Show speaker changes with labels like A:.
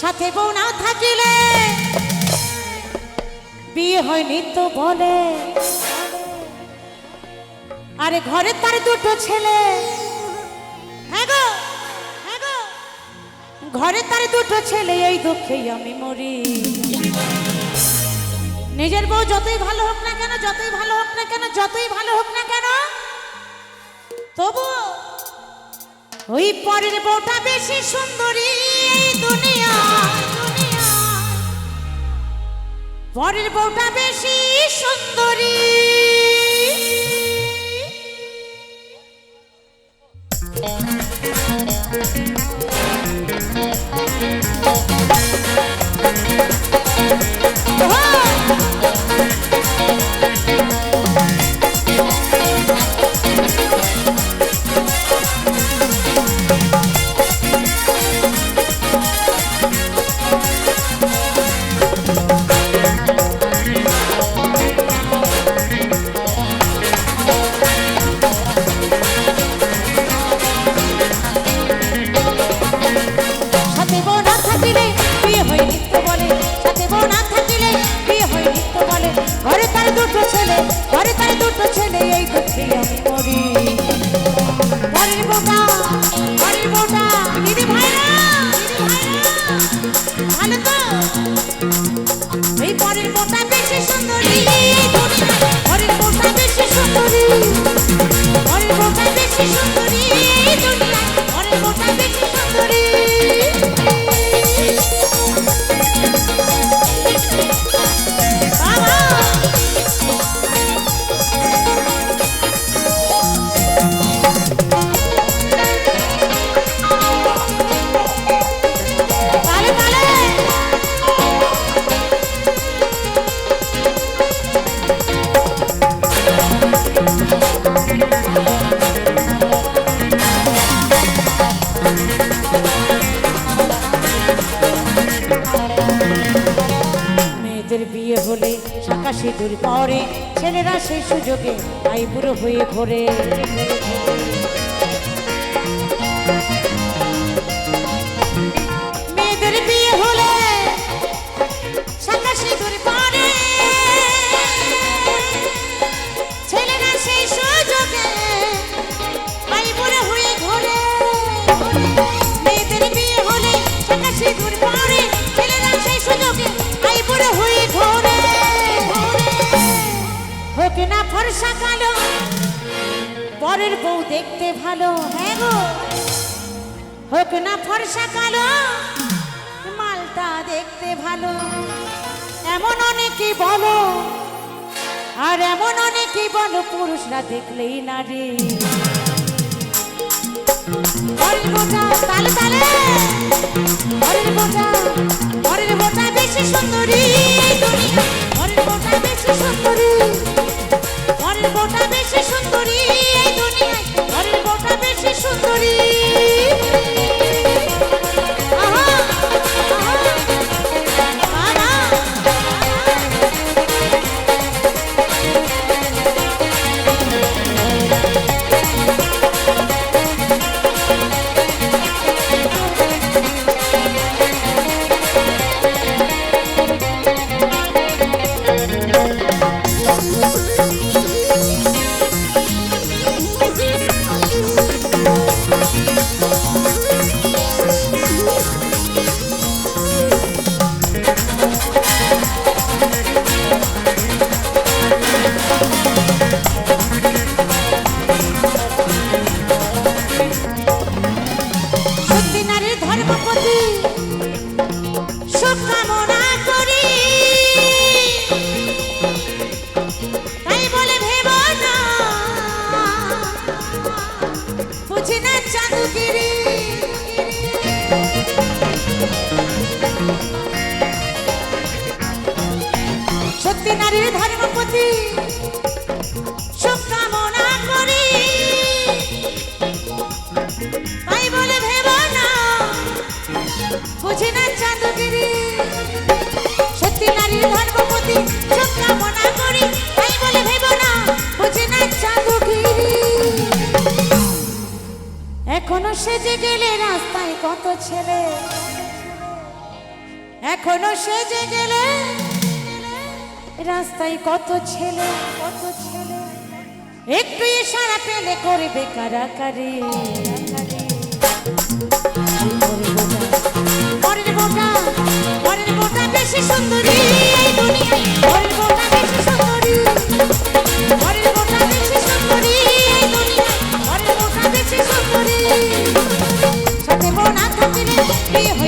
A: সাথে বউ না থাকিলে বিয়ে হয়নি তো বলে। আরে ঘরে তার দুটো ছেলে। হ্যাঁ হ্যাঁ ঘরে তার দুটো ছেলে, এই দুঃখেই আমি মরি। নিজের বউ যতই ভালো হোক না কেন, যতই ভালো হোক না কেন, যতই ভালো হোক না কেন, তবু ওই পরের বউটা বেশি সুন্দরী। পরের বউটা বেশি সুন্দরী। ঘরের বউটা মেয়েদের বিয়ে হলে শাখা সিঁদুর পরে। ছেলেরা সেই সুযোগে আইবুড়ো হয়ে ঘোরে। হোক না ফর্সা কালো। পরের বউ দেখতে ভালো হ্যাঁ গো? হোক না ফর্সা কালো, মালটা দেখতে ভালো। এমন অনেকেই বলো, আর এমন অনেকেই বলো, পুরুষরা দেখলেই নারী। পরের বোটা তালে বোটা পরের বোটা বেশি সুন্দরী। সত্যি নারীর ধর্মপতি শুভকামনা করি। সেজে গেলে রাস্তায় কত ছেলে? এখনও সেজে গেলে রাস্তায় কত ছেলে? কত ছেলে? একটু ইশারা পেলে করবে কারাকারি। পরের বোটা পরের বোটা বেশি সুন্দরী।